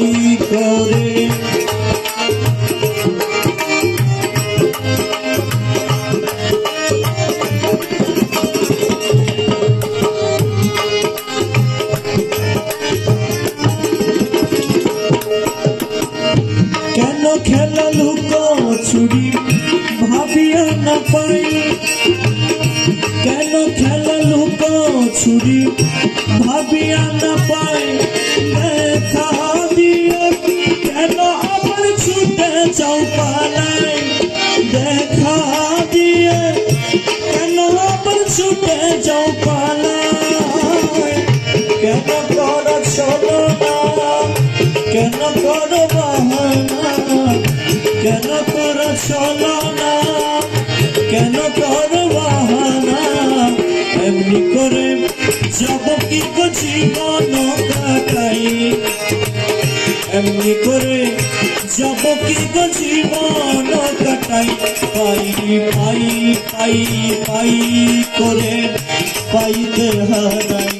পাই করে। কেন খেলা লুক ছুরি ভাবিয়া না পাই? কেন খেলা লুক ছুরি ভাবিয়া না পাই? কেন কর চলো না কেন কর বাহানা এমনি করে যাব কি জীবন কাটাই এমনি করে যাব কি পাই পাই পাই করে পাইতে হারাই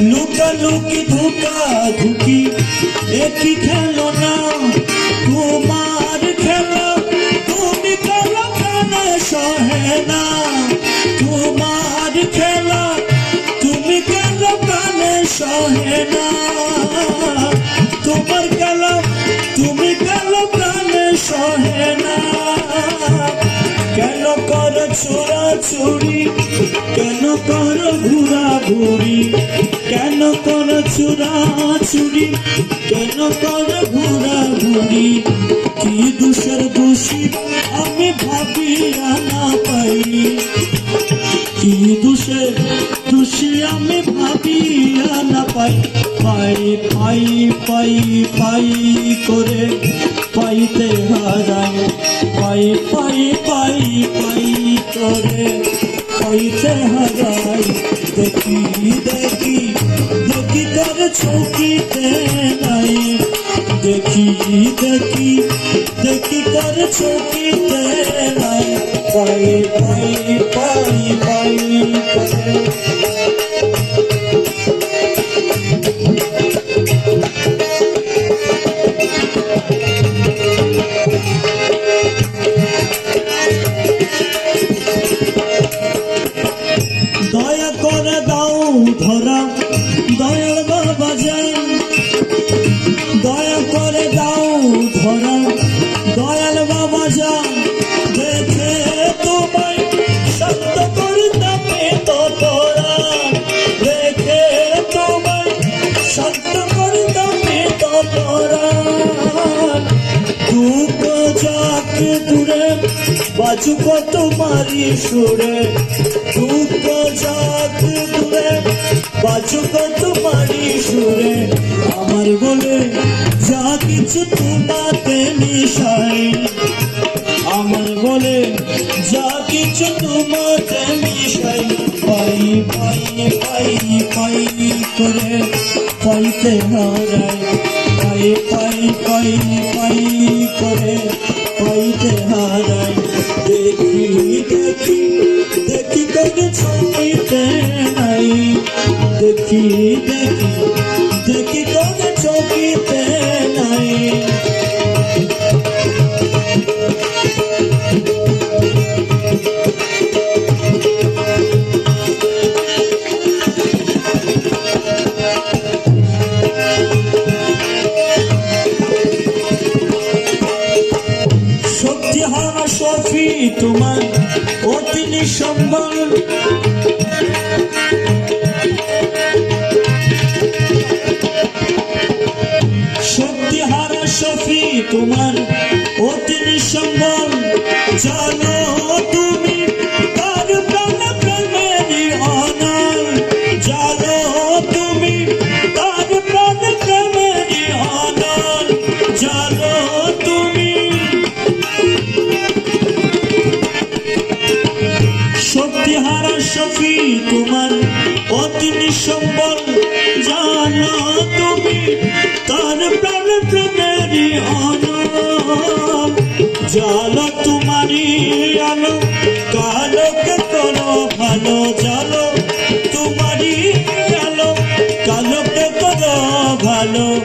लुका लुकी धुका धुकी एक ही खेलो ना। কর চোরা চুরি কেন কর ঘুরা ঘুরি? কেন কর চোরা চুরি কেন কর ঘুরা ঘুরি? কি দুষের দোষী আমি ভাবি না পাই। কি দুষের দোষী আমি ভাবি না পাই। পাই পাই পাই পাই করে পাইতে তোর চৌকিতে নাই দেখি দেখি দেখি তোর চৌকিতে দয়া করে দাও ধরা। দয়াল বাবা যান বাজু কত মারি সুরে দুঃখ যাক দূরে বাজু কত মারি সুরে, আমার বলে যা কিছু তোমাতে মিশাই। আমার বলে যা কিছু তোমাতে মিশাই। পাই পাই পাই পাই করে পাইতে হারাই পাই পাই পাই দেখি দেখি করে ছবিতে তোমার অতি নিঃসম্বল সফি জানো তুমি? তুমি? তার প্রাণ সখী, তোমার অতি নিঃসম্বল জানো তুমি? তার প্রাণ প্রেমেরই অনল জালো তোমারই আলো, কালোকে করো ভালো জালো। তোমারই আলো, কালোকে করো ভালো।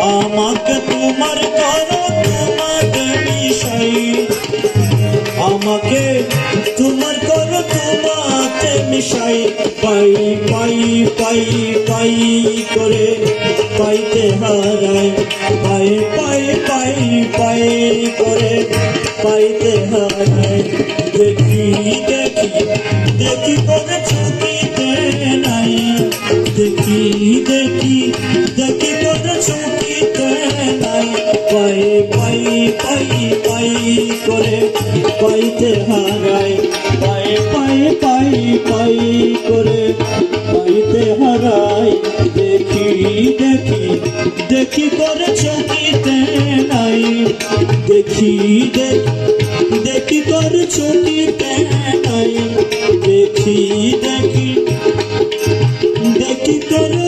আমাকে তোমার করো, তোমাকে মিশাই। আমাকে তোমার করো তোমাতে মিশাই। পাই পাই পাই পাই করে পাইতে হারায়। পাই পাই পাই পাই করে পাইতে হারায়। দেখি দেখি দেখি করে পাইতে হারাই পাই পাই পাই করে পাইতে হারাই। দেখি দেখি দেখি করে চকিতে নাই। দেখি দেখি করে চকিতে নাই। দেখি দেখি দেখি করে